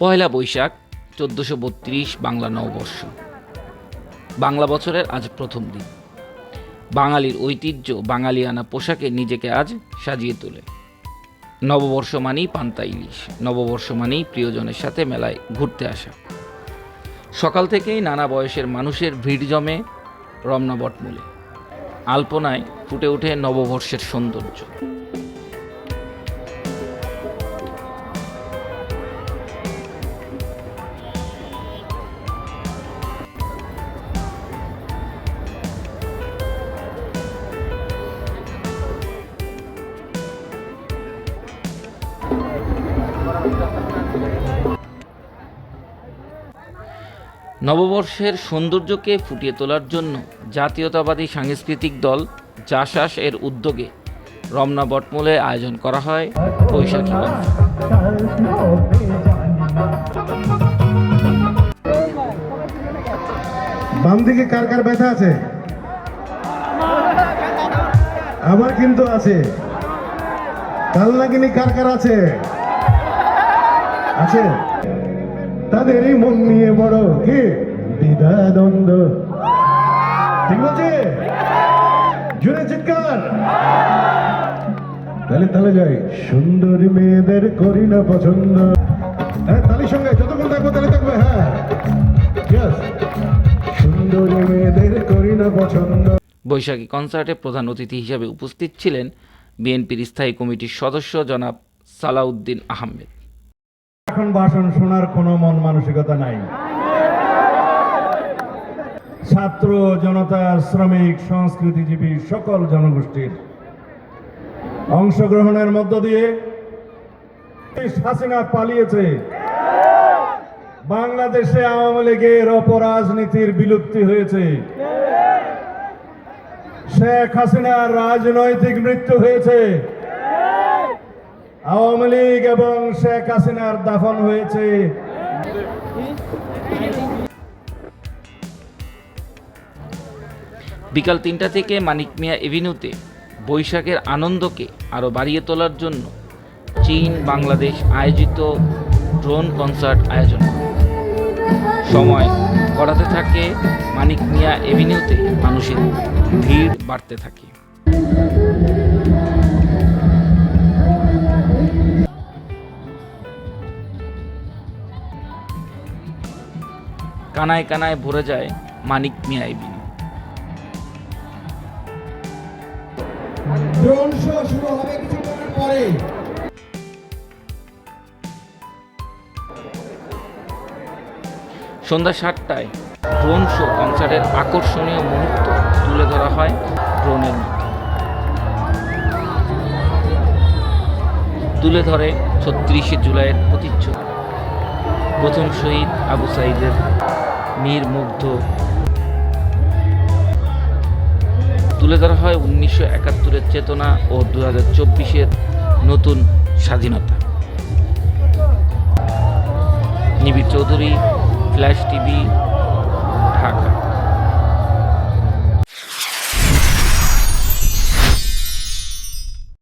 পয়লা বৈশাখ, চোদ্দোশো বত্রিশ, বাংলা নববর্ষ। বাংলা বছরের আজ প্রথম দিন। বাঙালির ঐতিহ্য বাঙালিয়ানা পোশাকে নিজেকে আজ সাজিয়ে তোলে। নববর্ষ মানেই পান্তা ইলিশ। নববর্ষ মানেই প্রিয়জনের সাথে মেলায় ঘুরতে আসা। সকাল থেকেই নানা বয়সের মানুষের ভিড় জমে রমনা বটমূলে। আলপনায় ফুটে ওঠে নববর্ষের সৌন্দর্য। নববর্ষের সৌন্দর্যকে ফুটিয়ে তোলার জন্য জাতীয়তাবাদী সাংস্কৃতিক দল জাসাস এর উদ্যোগে রমনা বটমূলে আয়োজন করা হয় বৈশাখী বাম দিকে কার কার ব্যথা আছে? আমার কিন্তু আছে। কাল নাকিনি কার কার আছে? আছে? তাদেরই মন নিয়ে বড় কি? দ্বিধা দ্বন্দ্ব। ঠিক বলছে? জুড়ে চিৎকার। তাহলে তাহলে যাই। সুন্দরী মেয়েদের করি না পছন্দ। হ্যাঁ তালির সঙ্গে যতক্ষণ থাকব তাহলে থাকবে হ্যাঁ. সুন্দরী মেয়েদের করি না পছন্দ। বৈশাখী কনসার্টে প্রধান অতিথি হিসেবে উপস্থিত ছিলেন বিএনপির স্থায়ী কমিটির সদস্য জনাব সালাউদ্দিন আহমেদ। এখন ভাষণ শোনার কোনো মন মানসিকতা নাই। ছাত্র, জনতা, শ্রমিক, সংস্কৃতিজীবী সকল জনগোষ্ঠীর অংশগ্রহণের মধ্য দিয়ে হাসিনা পালিয়েছে। বাংলাদেশে আওয়ামী লীগের অপরাজনীতির বিলুপ্তি হয়েছে। শেখ হাসিনার রাজনৈতিক মৃত্যু হয়েছে। আওয়ামী লীগ এবং শেখ হাসিনার দাফন হয়েছে। বিকাল তিনটা থেকে মানিক মিয়া এভিনিউতে বৈশাখের আনন্দকে আরও বাড়িয়ে তোলার জন্য চীন, বাংলাদেশ আয়োজিত ড্রোন কনসার্ট আয়োজন সময় করাতে থাকে মানিক মিয়া এভিনিউতে, মানুষের ভিড় বাড়তে থাকে। কানায় কানায় ভরে যায় Manik Mia avenue drone show শুরু হবে কিছুক্ষণের পরে। সন্ধ্যা সাতটায় ড্রোন শো কনসার্টের আকর্ষণীয় মুহূর্ত তুলে ধরা হয় ড্রোনের মধ্যে। তুলে ধরে ছত্রিশে জুলাইয়ের প্রতিচ্ছবি। প্রথম শহীদ আবু সাইদের মীর মুগ্ধ। তুলে ধরা হয় উনিশশো একাত্তরের চেতনা ও দু হাজার চব্বিশের নতুন স্বাধীনতা। নিবিড় চৌধুরী, ফ্ল্যাশ টিভি